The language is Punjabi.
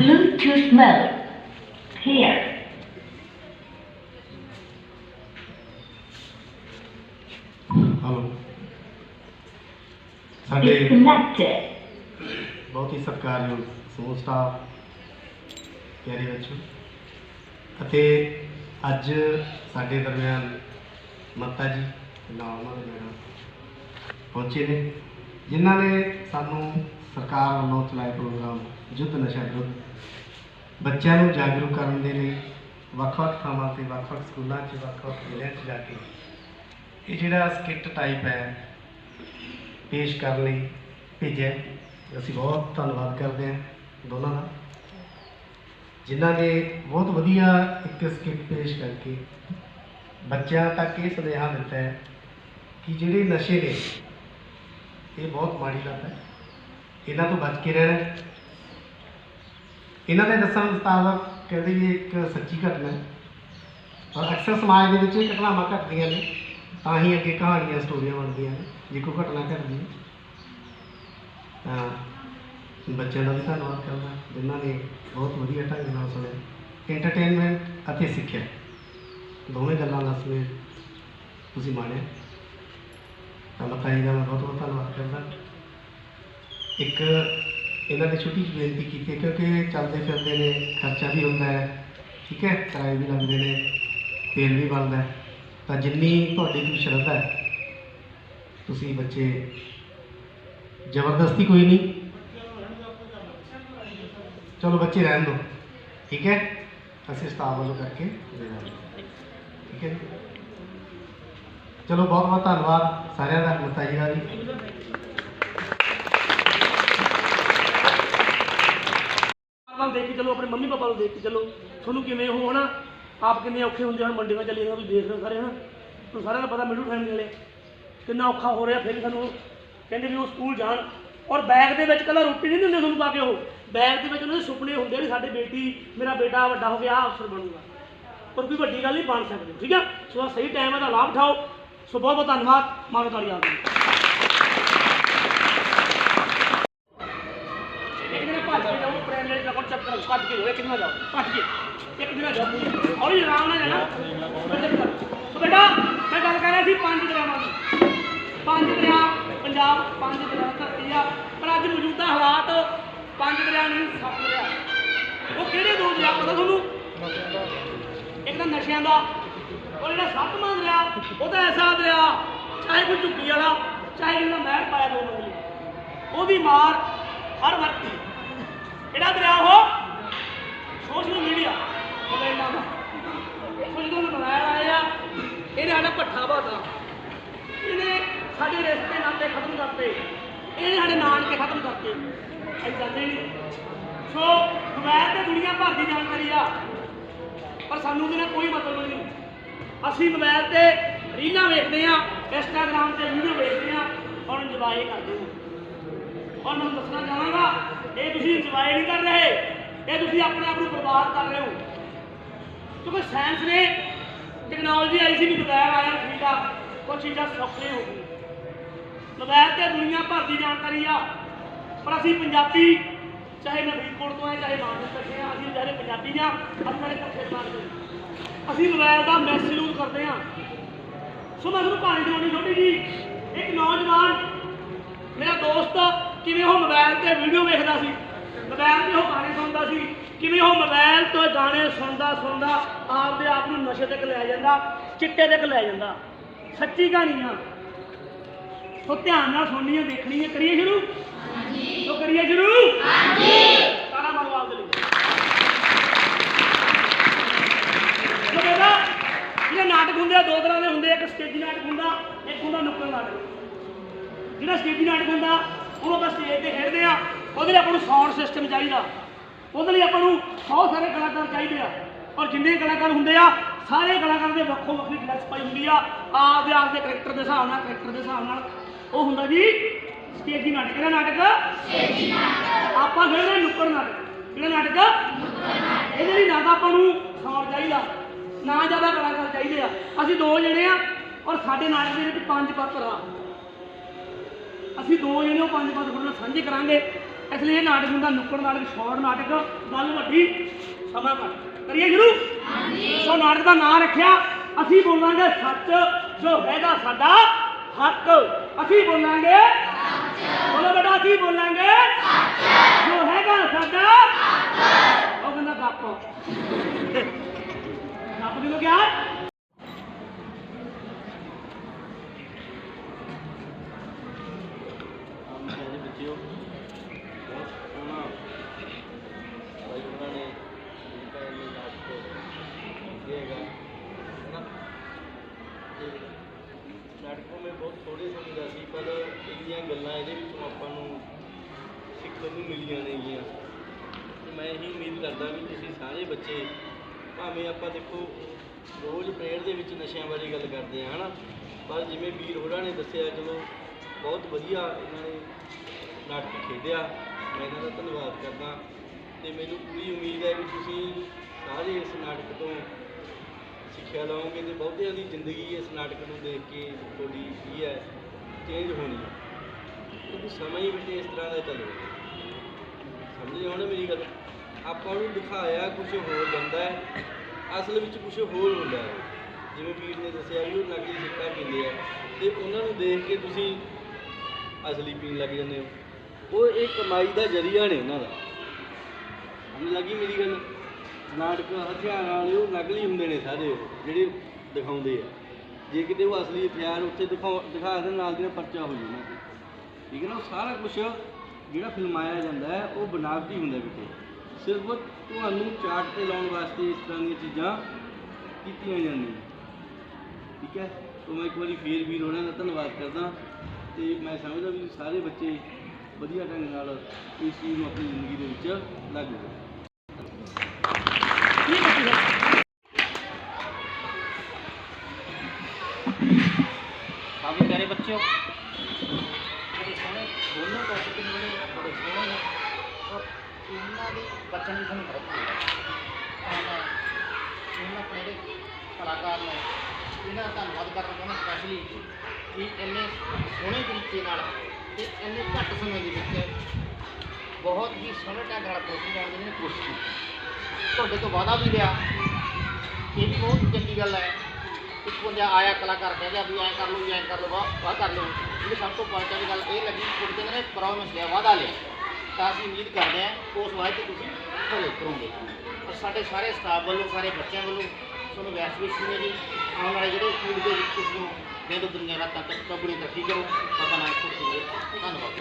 Bluetooth mode. Here. ਹਲੋ ਸਾਡੇ Disconnected. ਬਹੁਤ ਹੀ ਸਤਿਕਾਰਯੋਗ ਸਮੂਹ ਸਟਾਫ ਪਿਆਰੇ ਬੱਚੋ ਅਤੇ ਅੱਜ ਸਾਡੇ ਦਰਮਿਆਨ ਮੱਤਾ ਜੀ ਨਾਲ ਉਹਨਾਂ ਦੇ ਮੈਡਮ ਪਹੁੰਚੇ ਨੇ ਜਿਨ੍ਹਾਂ ਨੇ ਸਾਨੂੰ ਸਰਕਾਰ ਵੱਲੋਂ ਚਲਾਏ ਪ੍ਰੋਗਰਾਮ ਯੁੱਧ ਨਸ਼ਾ ਵਿਰੁੱਧ ਬੱਚਿਆਂ ਨੂੰ ਜਾਗਰੂਕ ਕਰਨ ਦੇ ਲਈ ਵੱਖ-ਵੱਖ ਥਾਵਾਂ ਤੇ, ਵੱਖ-ਵੱਖ ਸਕੂਲਾਂ 'ਚ, ਵੱਖ-ਵੱਖ ਜ਼ਿਲ੍ਹਿਆਂ 'ਚ ਜਾ ਕੇ ਇਹ ਜਿਹੜਾ ਸਕਿੱਟ ਟਾਈਪ ਹੈ ਪੇਸ਼ ਕਰਨ ਲਈ ਭੇਜਿਆ ਅਸੀਂ ਬਹੁਤ ਧੰਨਵਾਦ ਕਰਦੇ ਹਾਂ ਦੋਨਾਂ ਦਾ, ਜਿਨ੍ਹਾਂ ਨੇ ਬਹੁਤ ਵਧੀਆ ਇੱਕ ਸਕਿੱਟ ਪੇਸ਼ ਕਰਕੇ ਬੱਚਿਆਂ ਤੱਕ ਇਹ ਸੁਨੇਹਾ ਦਿੱਤਾ ਹੈ ਕਿ ਜਿਹੜੇ ਨਸ਼ੇ ਨੇ, ਇਹ ਬਹੁਤ ਮਾੜੀ ਲੱਤ ਹੈ। ਇਹਨਾਂ ਤੋਂ ਬਚ ਕੇ ਰਹਿਣਾ ਇਹਨਾਂ ਦੇ ਦੱਸਣ ਮੁਤਾਬਕ ਕਹਿੰਦੇ ਵੀ ਇੱਕ ਸੱਚੀ ਘਟਨਾ ਹੈ। ਔਰ ਅਕਸਰ ਸਮਾਜ ਦੇ ਵਿੱਚ ਇਹ ਘਟਨਾਵਾਂ ਘਟਦੀਆਂ ਨੇ, ਤਾਂ ਹੀ ਅੱਗੇ ਕਹਾਣੀਆਂ, ਸਟੋਰੀਆਂ ਬਣਦੀਆਂ ਨੇ, ਜੇ ਕੋਈ ਘਟਨਾ ਘਟਦੀ ਹੈ। ਤਾਂ ਬੱਚਿਆਂ ਦਾ ਵੀ ਧੰਨਵਾਦ ਕਰਦਾ, ਜਿਨ੍ਹਾਂ ਨੇ ਬਹੁਤ ਵਧੀਆ ਢੰਗ ਨਾਲ ਸੁਣਿਆ। ਐਂਟਰਟੇਨਮੈਂਟ ਅਤੇ ਸਿੱਖਿਆ, ਦੋਵੇਂ ਗੱਲਾਂ ਦਾ ਸਮੇਂ ਤੁਸੀਂ ਮਾਣਿਆ। ਤਾਂ ਮੱਤਾ ਜੀ ਦਾ ਮੈਂ ਬਹੁਤ ਬਹੁਤ ਧੰਨਵਾਦ ਕਰਦਾ। ਇੱਕ ਇਹਨਾਂ ਨੇ ਛੋਟੀ ਜਿਹੀ ਬੇਨਤੀ ਕੀਤੀ ਹੈ ਕਿਉਂਕਿ ਚੱਲਦੇ ਫਿਰਦੇ ਨੇ, ਖਰਚਾ ਵੀ ਹੁੰਦਾ ਹੈ, ਠੀਕ ਹੈ, ਕਿਰਾਏ ਵੀ ਲੱਗਦੇ ਨੇ, ਤੇਲ ਵੀ ਬਣਦਾ ਤਾਂ ਜਿੰਨੀ ਤੁਹਾਡੀ ਕੋਈ ਸ਼ਰਧਾ ਹੈ, ਤੁਸੀਂ ਬੱਚੇ, ਜ਼ਬਰਦਸਤੀ ਕੋਈ ਨਹੀਂ। ਚਲੋ ਬੱਚੇ ਰਹਿਣ ਦਿਓ, ਠੀਕ ਹੈ, ਅਸੀਂ ਸਟਾਫ ਵੱਲੋਂ ਕਰਕੇ ਦੇ ਦਾਂਗੇ, ਠੀਕ ਹੈ ਚਲੋ ਬਹੁਤ ਬਹੁਤ ਧੰਨਵਾਦ ਸਾਰਿਆਂ ਦਾ ਮੱਤਾ ਜੀ ਦਾ ਜੀ ਵੱਲ ਦੇਖ ਕੇ ਚਲੋ, ਆਪਣੇ ਮੰਮੀ ਪਾਪਾ ਨੂੰ ਦੇਖ ਕੇ ਚਲੋ। ਤੁਹਾਨੂੰ ਕਿਵੇਂ ਹੋ ਹਨਾ, ਆਪ ਕਿੰਨੇ ਔਖੇ ਹੁੰਦੇ ਹਨ, ਮੰਡੀਆਂ ਚੱਲੀ ਜਾਂਦੇ ਤੁਸੀਂ ਦੇਖ ਰਹੇ ਹੋ ਸਾਰੇ ਹਨਾ। ਤੁਹਾਨੂੰ ਸਾਰਿਆਂ ਦਾ ਪਤਾ ਮਿਡਲ ਫੈਮਿਲੀ ਵਾਲੇ। ਕਿੰਨਾ ਔਖਾ ਹੋ ਰਿਹਾ, ਫਿਰ ਵੀ ਸਾਨੂੰ ਕਹਿੰਦੇ ਵੀ ਉਹ ਸਕੂਲ ਜਾਣ। ਔਰ ਬੈਗ ਦੇ ਵਿੱਚ ਕੱਲਾ ਰੋਟੀ ਨਹੀਂ ਦਿੰਦੇ ਤੁਹਾਨੂੰ ਪਾ ਕੇ ਉਹ। ਬੈਗ ਦੇ ਵਿੱਚ ਉਹਨਾਂ ਦੇ ਸੁਪਨੇ ਹੁੰਦੇ ਵੀ ਸਾਡੇ ਬੇਟੀ, ਮੇਰਾ ਬੇਟਾ ਵੱਡਾ ਹੋ ਗਿਆ, ਆਹ ਅਫਸਰ ਬਣੂਗਾ। ਪਰ ਕੋਈ ਵੱਡੀ ਗੱਲ ਨਹੀਂ ਬਣ ਸਕਦੇ, ਠੀਕ ਹੈ ਸੋ ਸਹੀ ਟਾਈਮ ਹੈ ਤਾਂ ਲਾਭ ਉਠਾਓ। ਸੋ ਬਹੁਤ ਬਹੁਤ ਧੰਨਵਾਦ ਮਾਰੋ ਤਾੜੀ ਆਪ ਜੀ ਚੱਕਰ ਭੱਜ ਜਾਓ ਭੱਜ ਕੇ। ਇੱਕ ਦਿਨ ਜਾਓ ਹੌਲੀ ਆਰਾਮ ਨਾਲ ਜਾਣਾ। ਸੋ ਬੇਟਾ, ਮੈਂ ਗੱਲ ਕਰ ਰਿਹਾ ਸੀ ਪੰਜ ਦਰਿਆਵਾਂ ਦੀ। ਪੰਜ ਦਰਿਆ ਪੰਜਾਬ, ਪੰਜ ਦਰਿਆ ਧਰਤੀ ਆ। ਪਰ ਅੱਜ ਮੌਜੂਦਾ ਹਾਲਾਤ ਪੰਜ ਦਰਿਆ ਨਹੀਂ, ਸੱਤ ਦਰਿਆ ਉਹ ਕਿਹੜੇ ਦੋ ਦਰਿਆ ਪਤਾ ਤੁਹਾਨੂੰ? ਇੱਕ ਤਾਂ ਨਸ਼ਿਆਂ ਦਾ। ਉਹ ਜਿਹੜਾ ਸੱਤਵਾਂ ਦਰਿਆ ਉਹ ਤਾਂ ਐਸਾ ਦਰਿਆ ਚਾਹੇ ਕੋਈ ਝੁੱਗੀ ਵਾਲਾ, ਚਾਹੇ ਜਿਹੜਾ ਮਹਿਰ ਪਾਇਆ ਦੋ ਮੰਜ਼ਲੀ ਉਹਦੀ ਮਾਰ, ਹਰ ਵਕਤ ਹੀ। ਕਿਹੜਾ ਦਰਿਆ ਉਹ? Social media. ਮੋਬਾਈਲਾਂ ਦਾ ਸੋ ਜਦੋਂ ਮੋਬਾਈਲ ਆਏ ਆ। ਇਹਨੇ ਸਾਡਾ ਪੱਠਾ ਬਾਤਾ ਇਹਨੇ ਸਾਡੇ ਰਿਸ਼ਤੇ ਨਾਤੇ ਖਤਮ ਕਰਤੇ। ਇਹਨੇ ਸਾਡੇ ਨਾਨਕੇ ਖਤਮ ਕਰਤੇ। ਅਸੀਂ ਨਹੀਂ। ਸੋ ਮੋਬਾਈਲ ਤੇ ਦੁਨੀਆ ਭਰ ਦੀ ਜਾਣਕਾਰੀ ਆ। ਪਰ ਸਾਨੂੰ ਉਹਦੇ ਨਾਲ ਕੋਈ ਮਤਲਬ ਨਹੀਂ। ਅਸੀਂ ਮੋਬਾਈਲ ਤੇ ਰੀਲਾਂ ਵੇਖਦੇ ਆ, ਇੰਸਟਾਗ੍ਰਾਮ ਤੇ ਵੀਡੀਓ ਵੇਖਦੇ ਆ। ਔਰ ਇੰਜੋਏ ਕਰਦੇ ਹਾਂ ਔਰ ਮੈਂ ਦੱਸਣਾ ਚਾਹਾਂਗਾ, ਇਹ ਤੁਸੀਂ ਇੰਜੋਏ ਨਹੀਂ ਕਰ ਰਹੇ। ਇਹ ਤੁਸੀਂ ਆਪਣੇ ਆਪ ਨੂੰ ਬਰਬਾਦ ਕਰ ਰਹੇ ਹੋ। ਕਿਉਂਕਿ ਸਾਇੰਸ ਨੇ ਟੈਕਨੋਲੋਜੀ ਆਈ ਸੀ ਵੀ ਮੋਬਾਈਲ ਆਇਆ ਠੀਕ ਆ ਕੁਝ ਚੀਜ਼ਾਂ ਸੌਖੀਆਂ ਹੋ ਗਈਆਂ। ਮੋਬਾਈਲ ਤੇ ਦੁਨੀਆ ਭਰ ਦੀ ਜਾਣਕਾਰੀ ਆ, ਪਰ ਅਸੀਂ ਪੰਜਾਬੀ, ਚਾਹੇ ਮੈਂ ਫਰੀਦਕੋਟ ਤੋਂ ਆ ਚਾਹੇ ਮਾਨਸਾ ਤੋਂ ਆ ਅਸੀਂ ਜਿਹੜੇ ਪੰਜਾਬੀ ਆ, ਅਸੀਂ ਸਾਰੇ ਇਕੱਠੇ ਮਾਰਦੇ ਅਸੀਂ ਮੋਬਾਈਲ ਦਾ ਮੈਸੇਜ ਯੂਜ਼ ਕਰਦੇ ਆ। ਸੋ ਮੈਂ ਤੁਹਾਨੂੰ ਕਹਾਣੀ ਸੁਣਾਉਣੀ ਛੋਟੀ ਜੀ। ਇੱਕ ਨੌਜਵਾਨ, ਮੇਰਾ ਦੋਸਤ ਕਿਵੇਂ ਉਹ ਮੋਬਾਈਲ ਤੇ ਵੀਡੀਓ ਵੇਖਦਾ ਸੀ। ਮੋਬਾਈਲ ਤੇ ਉਹ ਗਾਣੇ ਸੁਣਦਾ ਸੀ ਕਿਵੇਂ ਉਹ ਮੋਬਾਈਲ ਤੋਂ ਗਾਣੇ ਸੁਣਦਾ ਸੁਣਦਾ ਆਪਦੇ ਆਪ ਨੂੰ ਨਸ਼ੇ ਤੱਕ ਲੈ ਜਾਂਦਾ ਚਿੱਟੇ ਤੱਕ ਲੈ ਜਾਂਦਾ। ਸੱਚੀ ਕਹਾਣੀ ਆ ਸੋ ਧਿਆਨ ਨਾਲ ਸੁਣਨੀ ਹੈ ਦੇਖਣੀ ਹੈ ਕਰੀਏ ਸ਼ੁਰੂ? ਹਾਂਜੀ। ਸੋ ਕਰੀਏ ਸ਼ੁਰੂ? ਹਾਂਜੀ। ਤਾਰਾ ਮਾਰੋ ਆਪਦੇ ਲਈ। ਸੋ ਬੇਟਾ ਜਿਹੜੇ ਨਾਟਕ ਹੁੰਦੇ ਆ ਦੋ ਤਰ੍ਹਾਂ ਦੇ ਹੁੰਦੇ ਆ ਇੱਕ ਸਟੇਜੀ ਨਾਟਕ ਹੁੰਦਾ ਇੱਕ ਹੁੰਦਾ ਨੁੱਕੜ ਨਾਟਕ। ਜਿਹੜਾ ਸਟੇਜੀ ਨਾਟਕ ਹੁੰਦਾ ਉਹਨੂੰ ਆਪਾਂ ਸਟੇਜ ਤੇ ਖੇਡਦੇ ਆ। ਲਈ ਆਪਾਂ ਨੂੰ ਸਾਊਂਡ ਸਿਸਟਮ ਚਾਹੀਦਾ। ਉਹਦੇ ਲਈ ਆਪਾਂ ਨੂੰ ਬਹੁਤ ਸਾਰੇ ਕਲਾਕਾਰ ਚਾਹੀਦੇ ਆ। ਔਰ ਜਿੰਨੇ ਕਲਾਕਾਰ ਹੁੰਦੇ ਆ ਸਾਰੇ ਕਲਾਕਾਰਾਂ ਦੇ ਵੱਖੋ ਵੱਖਰੀ ਡਰੈਸ ਪਾਈ ਹੁੰਦੀ ਆ। ਆਪਦੇ ਆਪਦੇ ਕਰੈਕਟਰ ਦੇ ਹਿਸਾਬ ਨਾਲ ਕਰੈਕਟਰ ਦੇ ਹਿਸਾਬ ਨਾਲ। ਉਹ ਹੁੰਦਾ ਜੀ ਸਟੇਜੀ ਨਾਟਕ। ਕਿਹੜਾ ਨਾਟਕ? ਸਟੇਜੀ ਨਾਟਕ। ਆਪਾਂ ਖੇਡਦੇ ਨੁੱਕੜ ਨਾਟਕ। ਕਿਹੜਾ ਨਾਟਕ? ਨੁੱਕੜ ਨਾਟਕ। ਇਹਦੇ ਲਈ ਨਾ ਤਾਂ ਆਪਾਂ ਨੂੰ ਸਾਊਂਡ ਚਾਹੀਦਾ। ਨਾ ਜ਼ਿਆਦਾ ਕਲਾਕਾਰ ਚਾਹੀਦੇ ਆ। ਅਸੀਂ ਦੋ ਜਣੇ ਆ ਔਰ ਸਾਡੇ ਨਾਟਕ ਦੇ ਵਿੱਚ ਪੰਜ ਪਾਤਰ ਆ। ਅਸੀਂ ਦੋ ਜਣੇ ਉਹ ਪੰਜ ਪਾਤਰ ਤੁਹਾਡੇ ਨਾਲ ਸਾਂਝੇ ਕਰਾਂਗੇ। ਇਸ ਲਈ ਇਹ ਨਾਟਕ ਹੁੰਦਾ ਨੁੱਕੜ ਨਾਟਕ ਸ਼ਾਰਟ ਨਾਟਕ ਗੱਲ ਵੱਡੀ ਸਮਾਂ ਘੱਟ। ਕਰੀਏ ਸ਼ੁਰੂ? ਹਾਂਜੀ। ਸੋ ਨਾਟਕ ਦਾ ਨਾਮ ਰੱਖਿਆ ਅਸੀਂ ਬੋਲਾਂਗੇ ਸੱਚ ਜੋ ਹੈਗਾ ਸਾਡਾ ਹੱਕ। ਅਸੀਂ ਬੋਲਾਂਗੇ ਬੋਲੋ ਬੇਟਾ ਅਸੀਂ ਬੋਲਾਂਗੇ ਜੋ ਹੈਗਾ ਸਾਡਾ ਉਹ ਕਹਿੰਦਾ ਗੱਪ ਦੀ ਕਿਹਾ ਮੇਰੇ ਬੱਚਿਓ ਬਹੁਤ ਸੋਹਣਾ ਭਾਈ ਉਹਨਾਂ ਨੇ ਲਿਖਿਆ ਇਹ ਨਾਟਕ ਦੇਗਾ ਨਾ ਤੇ ਨਾਟਕੋਂ ਮੈਂ ਬਹੁਤ ਥੋੜੇ ਸਮਝਦਾ ਸੀ ਪਰ ਇਹਦੀਆਂ ਗੱਲਾਂ ਇਹਦੇ ਵਿੱਚੋਂ ਆਪਾਂ ਨੂੰ ਸਿੱਖਣ ਨੂੰ ਮਿਲੀਆਂ ਨੇਗੀਆਂ। ਤੇ ਮੈਂ ਇਹੀ ਉਮੀਦ ਕਰਦਾ ਵੀ ਤੁਸੀਂ ਸਾਰੇ ਬੱਚੇ, ਭਾਵੇਂ ਆਪਾਂ ਦੇਖੋ ਰੋਜ਼ ਪ੍ਰੇਅਰ ਦੇ ਵਿੱਚ ਨਸ਼ਿਆਂ ਬਾਰੇ ਗੱਲ ਕਰਦੇ ਆ, ਹਨਾ? ਪਰ ਜਿਵੇਂ ਵੀਰ ਹੋਰਾਂ ਨੇ ਦੱਸਿਆ, ਚਲੋ ਬਹੁਤ ਵਧੀਆ ਇਹਨਾਂ ਨੇ ਨਾਟਕ ਖੇਡਿਆ, ਮੈਂ ਇਹਨਾਂ ਦਾ ਧੰਨਵਾਦ ਕਰਦਾ। ਤੇ ਮੈਨੂੰ ਪੂਰੀ ਉਮੀਦ ਹੈ ਵੀ ਤੁਸੀਂ ਸਾਰੇ ਇਸ ਨਾਟਕ ਤੋਂ ਸਿੱਖਿਆ ਲਓਗੇ ਤੇ ਬਹੁਤਿਆਂ ਦੀ ਜ਼ਿੰਦਗੀ ਇਸ ਨਾਟਕ ਨੂੰ ਦੇਖ ਕੇ ਤੁਹਾਡੀ ਕੀ ਹੈ ਚੇਂਜ ਹੋਣੀ ਹੈ। ਕਿਉਂਕਿ ਸਮਾਂ ਹੀ ਬੇਟੇ ਇਸ ਤਰ੍ਹਾਂ ਦਾ ਚੱਲ ਰਿਹਾ। ਸਮਝੇ ਹੋ ਨਾ ਮੇਰੀ ਗੱਲ? ਆਪਾਂ ਨੂੰ ਦਿਖਾਇਆ ਕੁਝ ਹੋਰ ਜਾਂਦਾ ਹੈ। ਅਸਲ ਵਿੱਚ ਕੁਝ ਹੋਰ ਹੁੰਦਾ ਹੈ। ਜਿਵੇਂ ਵੀਰ ਨੇ ਦੱਸਿਆ ਵੀ ਉਹ ਨਕਲੀ ਸਿੱਕਾ ਪੀਂਦੇ ਆ। ਤੇ ਉਹਨਾਂ ਨੂੰ ਦੇਖ ਕੇ ਤੁਸੀਂ ਅਸਲੀ ਪੀਣ ਲੱਗ ਜਾਂਦੇ ਹੋ। ਉਹ ਇਹ ਕਮਾਈ ਦਾ ਜ਼ਰੀਆ ਨੇ ਉਹਨਾਂ ਦਾ। ਸਮਝ ਲੱਗੀ ਮੇਰੀ ਗੱਲ? ਨਾਟਕ, ਹਥਿਆਰਾਂ ਵਾਲੇ ਉਹ ਨਕਲੀ ਹੁੰਦੇ ਨੇ ਸਾਰੇ ਉਹ, ਜਿਹੜੇ ਦਿਖਾਉਂਦੇ ਆ। ਜੇ ਕਿਤੇ ਉਹ ਅਸਲੀ ਹਥਿਆਰ ਉੱਥੇ ਦਿਖਾ ਦਿਖਾ ਦੇਣ, ਨਾਲ ਦੀ ਨਾਲ ਪਰਚਾ ਹੋ ਜਾਣਾ ਠੀਕ ਹੈ ਨਾ, ਉਹ ਸਾਰਾ ਕੁਝ ਜਿਹੜਾ ਫਿਲਮਾਇਆ ਜਾਂਦਾ ਹੈ, ਉਹ ਬਨਾਵਟੀ ਹੁੰਦਾ ਕਿਤੇ ਸਿਰਫ ਤੁਹਾਨੂੰ ਚਾਰਟ ਤੇ ਲਾਉਣ ਵਾਸਤੇ ਇਸ ਤਰ੍ਹਾਂ ਦੀਆਂ ਚੀਜ਼ਾਂ ਕੀਤੀਆਂ ਜਾਂਦੀਆਂ। ਠੀਕ ਹੈ ਸੋ ਮੈਂ ਇੱਕ ਵਾਰੀ ਫੇਰ ਵੀ ਹੋਣਾ ਦਾ ਧੰਨਵਾਦ ਕਰਦਾ ਤੇ ਮੈਂ ਸਮਝਦਾ ਵੀ ਸਾਰੇ ਬੱਚੇ ਵਧੀਆ ਢੰਗ ਨਾਲ ਇਸ ਚੀਜ਼ ਨੂੰ ਆਪਣੀ ਜ਼ਿੰਦਗੀ ਦੇ ਵਿੱਚ ਲਾਗੂ ਕਰੋ ਕਾਫੀ ਪਿਆਰੇ ਬੱਚਿਓ ਬੜੇ ਸੋਹਣੇ ਦੋਨੋਂ ਟੌਪਿਕ ਨੇ ਜਿਹੜੇ ਬੜੇ ਸੋਹਣੇ ਨੇ ਔਰ ਇਹਨਾਂ ਦੇ ਬੱਚਿਆਂ ਦੀ ਸਾਨੂੰ ਬਹੁਤ ਹੁੰਦਾ ਤਾਂ ਮੈਂ ਇਹਨਾਂ ਆਪਣੇ ਜਿਹੜੇ ਕਲਾਕਾਰ ਨੇ ਇਹਨਾਂ ਦਾ ਧੰਨਵਾਦ ਕਰਨਾ ਚਾਹੁੰਦਾ ਸਪੈਸ਼ਲੀ ਕਿ ਇੰਨੇ ਸੋਹਣੇ ਤਰੀਕੇ ਨਾਲ ਤੇ ਇੰਨੇ ਘੱਟ ਸਮੇਂ ਦੇ ਵਿੱਚ ਬਹੁਤ ਹੀ ਸੋਹਣੇ ਢੰਗ ਨਾਲ ਪ੍ਰੋਗਰਾਮ ਕਰਨ ਦੀ ਕੋਸ਼ਿਸ਼ ਕੀਤੀ। ਤੁਹਾਡੇ ਤੋਂ ਵਾਅਦਾ ਵੀ ਲਿਆ। ਇਹ ਵੀ ਬਹੁਤ ਚੰਗੀ ਗੱਲ ਹੈ ਇੱਕ ਬੰਦਾ ਆਇਆ ਕਲਾਕਾਰ ਕਹਿ ਗਿਆ ਵੀ ਐਂ ਕਰ ਲਓ, ਵੀ ਐਂ ਕਰ ਲਓ, ਵਾਹ ਵਾਹ ਕਰ ਲਓ। ਇਹ ਸਭ ਤੋਂ ਪਹੁੰਚਣ ਗੱਲ ਇਹ ਲੱਗੀ ਕਿ ਕਹਿੰਦੇ ਨੇ ਪ੍ਰੋਮਿਸ ਲਿਆ, ਵਾਅਦਾ ਲਿਆ। ਤਾਂ ਅਸੀਂ ਉਮੀਦ ਕਰਦੇ ਹਾਂ ਉਸ ਵਾਅਦੇ ਤੇ ਤੁਸੀਂ ਫੋਲੋ ਕਰੋਗੇ। ਔਰ ਸਾਡੇ ਸਾਰੇ ਸਟਾਫ ਵੱਲੋਂ, ਸਾਰੇ ਬੱਚਿਆਂ ਵੱਲੋਂ ਤੁਹਾਨੂੰ ਗੈਸ ਵੀ ਸੁਣੇ ਜੀ। ਆਉਣ ਵਾਲੇ ਜਿਹੜੇ ਫੂਡ ਦੇ ਵਿੱਚ ਤੁਸੀਂ ਦੇ ਦੋ ਦੁਨੀਆ ਦਾ ਤੱਕ ਕਬੜੀ ਇਕੱਠੀ ਕਰੋ ਪਤਾ ਨਾ ਇੱਥੋਂ ਧੰਨਵਾਦ।